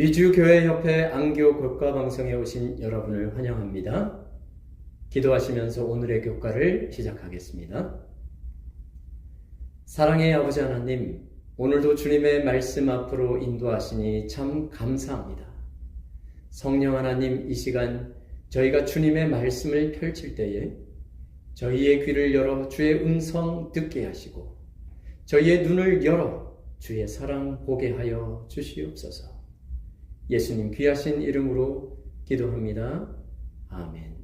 미주교회협회 안교 교과 방송에 오신 여러분을 환영합니다. 기도하시면서 오늘의 교과를 시작하겠습니다. 사랑의 아버지 하나님, 오늘도 주님의 말씀 앞으로 인도하시니 참 감사합니다. 성령 하나님, 이 시간 저희가 주님의 말씀을 펼칠 때에 저희의 귀를 열어 주의 음성 듣게 하시고 저희의 눈을 열어 주의 사랑 보게 하여 주시옵소서. 예수님 귀하신 이름으로 기도합니다. 아멘.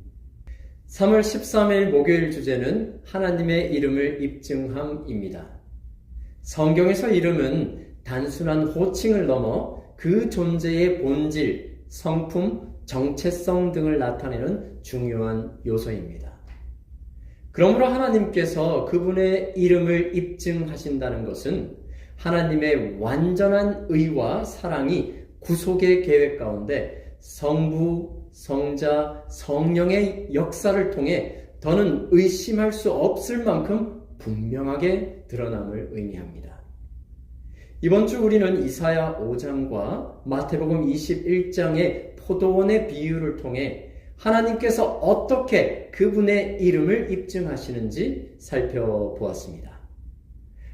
3월 13일 목요일 주제는 하나님의 이름을 입증함입니다. 성경에서 이름은 단순한 호칭을 넘어 그 존재의 본질, 성품, 정체성 등을 나타내는 중요한 요소입니다. 그러므로 하나님께서 그분의 이름을 입증하신다는 것은 하나님의 완전한 의와 사랑이 구속의 계획 가운데 성부, 성자, 성령의 역사를 통해 더는 의심할 수 없을 만큼 분명하게 드러남을 의미합니다. 이번 주 우리는 이사야 5장과 마태복음 21장의 포도원의 비유를 통해 하나님께서 어떻게 그분의 이름을 입증하시는지 살펴보았습니다.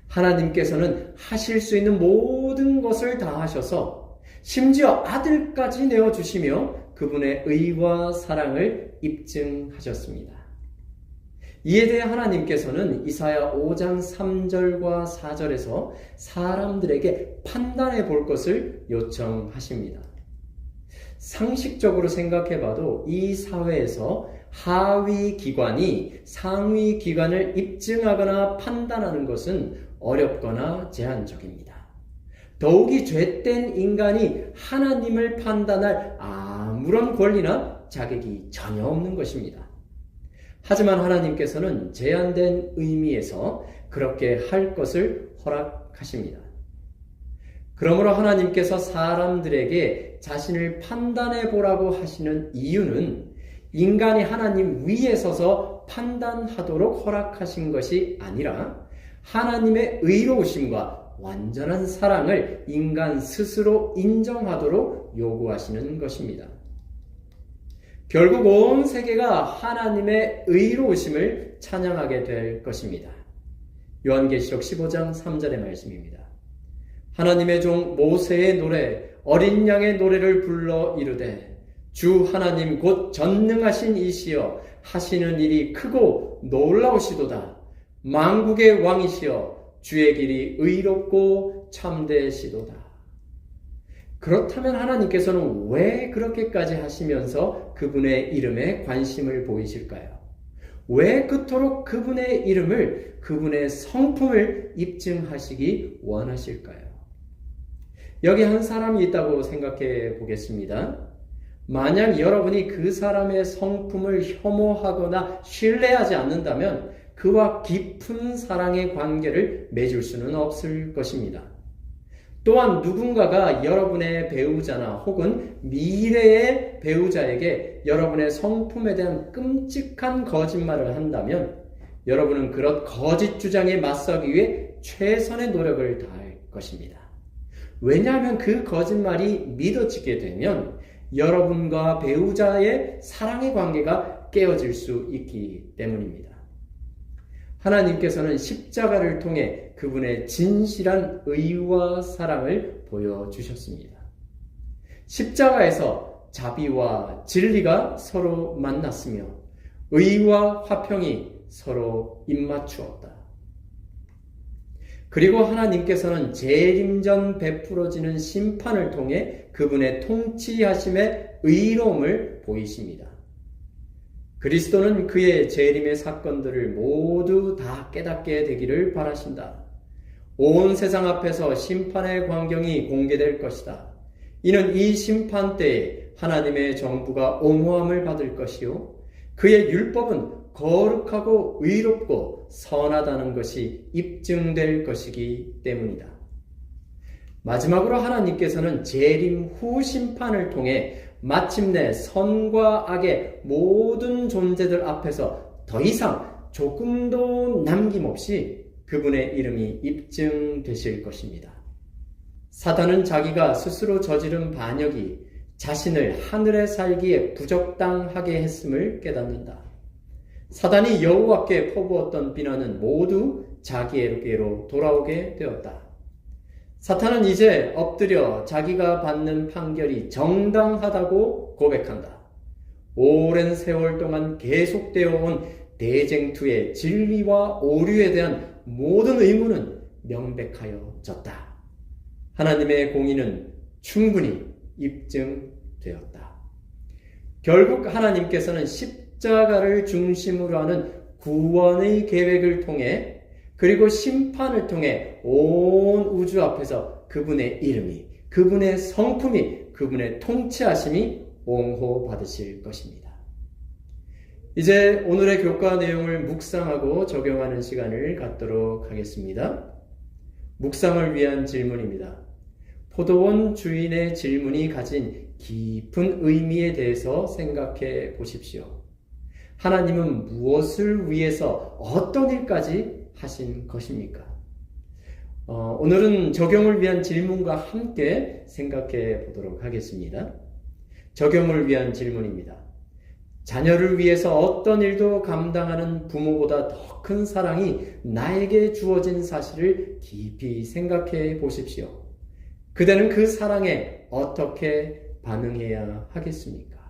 하나님께서는 하실 수 있는 모든 것을 다 하셔서 심지어 아들까지 내어주시며 그분의 의와 사랑을 입증하셨습니다. 이에 대해 하나님께서는 이사야 5장 3절과 4절에서 사람들에게 판단해 볼 것을 요청하십니다. 상식적으로 생각해 봐도 이 사회에서 하위 기관이 상위 기관을 입증하거나 판단하는 것은 어렵거나 제한적입니다. 더욱이 죄된 인간이 하나님을 판단할 아무런 권리나 자격이 전혀 없는 것입니다. 하지만 하나님께서는 제한된 의미에서 그렇게 할 것을 허락하십니다. 그러므로 하나님께서 사람들에게 자신을 판단해 보라고 하시는 이유는 인간이 하나님 위에 서서 판단하도록 허락하신 것이 아니라 하나님의 의로우심과 완전한 사랑을 인간 스스로 인정하도록 요구하시는 것입니다. 결국 온 세계가 하나님의 의로우심을 찬양하게 될 것입니다. 요한계시록 15장 3절의 말씀입니다. 하나님의 종 모세의 노래, 어린 양의 노래를 불러 이르되 주 하나님 곧 전능하신 이시여 하시는 일이 크고 놀라우시도다. 망국의 왕이시여 주의 길이 의롭고 참되시도다. 그렇다면 하나님께서는 왜 그렇게까지 하시면서 그분의 이름에 관심을 보이실까요? 왜 그토록 그분의 이름을, 그분의 성품을 입증하시기 원하실까요? 여기 한 사람이 있다고 생각해 보겠습니다. 만약 여러분이 그 사람의 성품을 혐오하거나 신뢰하지 않는다면 그와 깊은 사랑의 관계를 맺을 수는 없을 것입니다. 또한 누군가가 여러분의 배우자나 혹은 미래의 배우자에게 여러분의 성품에 대한 끔찍한 거짓말을 한다면 여러분은 그런 거짓 주장에 맞서기 위해 최선의 노력을 다할 것입니다. 왜냐하면 그 거짓말이 믿어지게 되면 여러분과 배우자의 사랑의 관계가 깨어질 수 있기 때문입니다. 하나님께서는 십자가를 통해 그분의 진실한 의와 사랑을 보여주셨습니다. 십자가에서 자비와 진리가 서로 만났으며 의와 화평이 서로 입맞추었다. 그리고 하나님께서는 재림전 베풀어지는 심판을 통해 그분의 통치하심의 의로움을 보이십니다. 그리스도는 그의 재림의 사건들을 모두 다 깨닫게 되기를 바라신다. 온 세상 앞에서 심판의 광경이 공개될 것이다. 이는 이 심판 때에 하나님의 정부가 옹호함을 받을 것이요. 그의 율법은 거룩하고 의롭고 선하다는 것이 입증될 것이기 때문이다. 마지막으로 하나님께서는 재림 후 심판을 통해 마침내 선과 악의 모든 존재들 앞에서 더 이상 조금도 남김없이 그분의 이름이 입증되실 것입니다. 사단은 자기가 스스로 저지른 반역이 자신을 하늘에 살기에 부적당하게 했음을 깨닫는다. 사단이 여호와께 퍼부었던 비난은 모두 자기에게로 돌아오게 되었다. 사탄은 이제 엎드려 자기가 받는 판결이 정당하다고 고백한다. 오랜 세월 동안 계속되어 온 대쟁투의 진리와 오류에 대한 모든 의무는 명백하여 졌다. 하나님의 공의는 충분히 입증되었다. 결국 하나님께서는 십자가를 중심으로 하는 구원의 계획을 통해 그리고 심판을 통해 온 우주 앞에서 그분의 이름이, 그분의 성품이, 그분의 통치하심이 옹호받으실 것입니다. 이제 오늘의 교과 내용을 묵상하고 적용하는 시간을 갖도록 하겠습니다. 묵상을 위한 질문입니다. 포도원 주인의 질문이 가진 깊은 의미에 대해서 생각해 보십시오. 하나님은 무엇을 위해서 어떤 일까지 하신 것입니까? 어, 오늘은 적용을 위한 질문과 함께 생각해 보도록 하겠습니다. 적용을 위한 질문입니다. 자녀를 위해서 어떤 일도 감당하는 부모보다 더 큰 사랑이 나에게 주어진 사실을 깊이 생각해 보십시오. 그대는 그 사랑에 어떻게 반응해야 하겠습니까?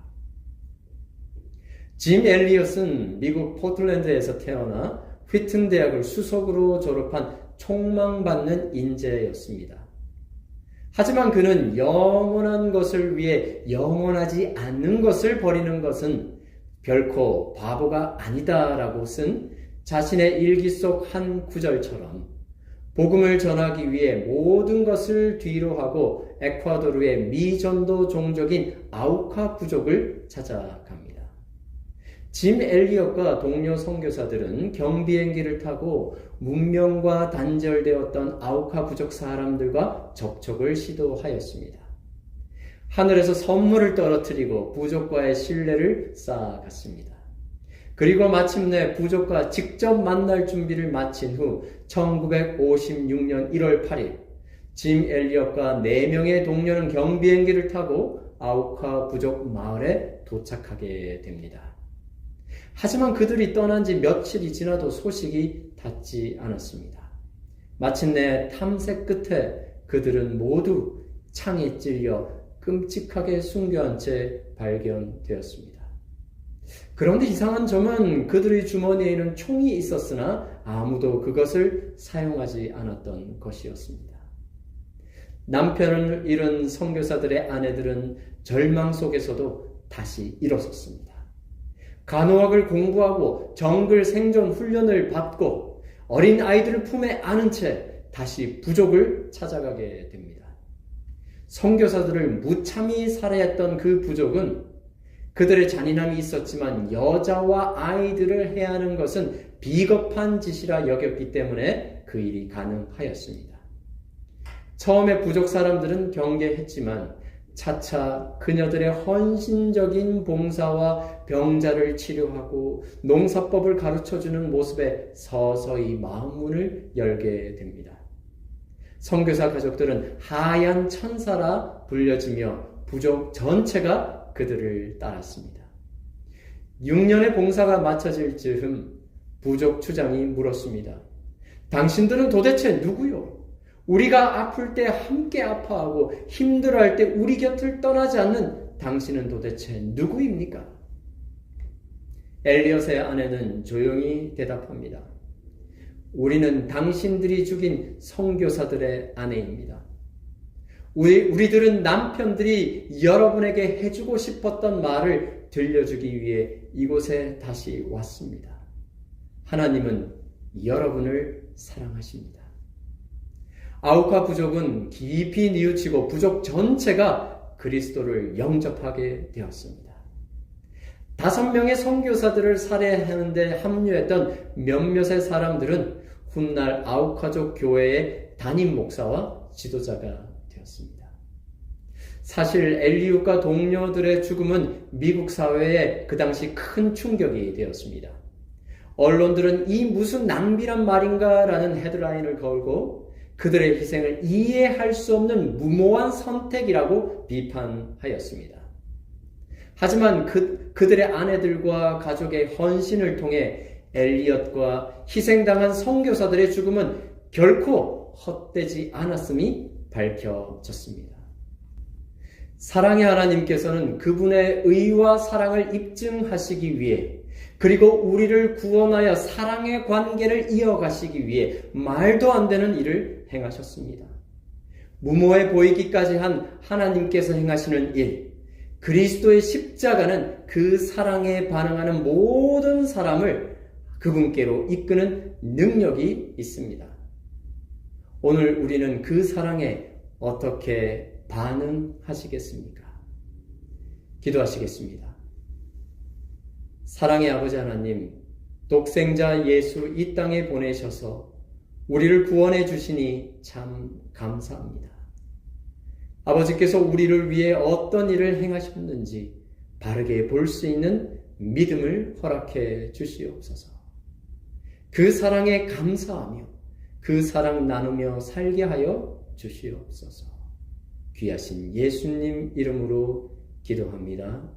짐 엘리엇은 미국 포틀랜드에서 태어나 휘튼 대학을 수석으로 졸업한 촉망받는 인재였습니다. 하지만 그는 영원한 것을 위해 영원하지 않는 것을 버리는 것은 결코 바보가 아니다라고 쓴 자신의 일기 속 한 구절처럼 복음을 전하기 위해 모든 것을 뒤로 하고 에콰도르의 미전도 종족인 아우카 부족을 찾아갑니다. 짐 엘리엇과 동료 선교사들은 경비행기를 타고 문명과 단절되었던 아우카 부족 사람들과 접촉을 시도하였습니다. 하늘에서 선물을 떨어뜨리고 부족과의 신뢰를 쌓아갔습니다. 그리고 마침내 부족과 직접 만날 준비를 마친 후 1956년 1월 8일 짐 엘리엇과 4명의 동료는 경비행기를 타고 아우카 부족 마을에 도착하게 됩니다. 하지만 그들이 떠난 지 며칠이 지나도 소식이 닿지 않았습니다. 마침내 탐색 끝에 그들은 모두 창에 찔려 끔찍하게 숨겨한 채 발견되었습니다. 그런데 이상한 점은 그들의 주머니에 는 총이 있었으나 아무도 그것을 사용하지 않았던 것이었습니다. 남편을 잃은 선교사들의 아내들은 절망 속에서도 다시 일어섰습니다. 간호학을 공부하고 정글 생존 훈련을 받고 어린 아이들을 품에 안은 채 다시 부족을 찾아가게 됩니다. 선교사들을 무참히 살해했던 그 부족은 그들의 잔인함이 있었지만 여자와 아이들을 해하는 것은 비겁한 짓이라 여겼기 때문에 그 일이 가능하였습니다. 처음에 부족 사람들은 경계했지만 차차 그녀들의 헌신적인 봉사와 병자를 치료하고 농사법을 가르쳐주는 모습에 서서히 마음문을 열게 됩니다. 선교사 가족들은 하얀 천사라 불려지며 부족 전체가 그들을 따랐습니다. 6년의 봉사가 마쳐질 즈음 부족 추장이 물었습니다. 당신들은 도대체 누구요? 우리가 아플 때 함께 아파하고 힘들어할 때 우리 곁을 떠나지 않는 당신은 도대체 누구입니까? 엘리엇의 아내는 조용히 대답합니다. 우리는 당신들이 죽인 성교사들의 아내입니다. 우리, 우리들은 남편들이 여러분에게 해주고 싶었던 말을 들려주기 위해 이곳에 다시 왔습니다. 하나님은 여러분을 사랑하십니다. 아우카 부족은 깊이 뉘우치고 부족 전체가 그리스도를 영접하게 되었습니다. 다섯 명의 선교사들을 살해하는데 합류했던 몇몇의 사람들은 훗날 아우카족 교회의 담임 목사와 지도자가 되었습니다. 사실 엘리우과 동료들의 죽음은 미국 사회에 그 당시 큰 충격이 되었습니다. 언론들은 이 무슨 낭비란 말인가 라는 헤드라인을 걸고 그들의 희생을 이해할 수 없는 무모한 선택이라고 비판하였습니다. 하지만 그, 그들의 아내들과 가족의 헌신을 통해 엘리엇과 희생당한 선교사들의 죽음은 결코 헛되지 않았음이 밝혀졌습니다. 사랑의 하나님께서는 그분의 의와 사랑을 입증하시기 위해 그리고 우리를 구원하여 사랑의 관계를 이어가시기 위해 말도 안 되는 일을 행하셨습니다. 무모해 보이기까지 한 하나님께서 행하시는 일, 그리스도의 십자가는 그 사랑에 반응하는 모든 사람을 그분께로 이끄는 능력이 있습니다. 오늘 우리는 그 사랑에 어떻게 반응하시겠습니까? 기도하시겠습니다. 사랑의 아버지 하나님, 독생자 예수 이 땅에 보내셔서 우리를 구원해 주시니 참 감사합니다. 아버지께서 우리를 위해 어떤 일을 행하셨는지 바르게 볼 수 있는 믿음을 허락해 주시옵소서. 그 사랑에 감사하며 그 사랑 나누며 살게 하여 주시옵소서. 귀하신 예수님 이름으로 기도합니다.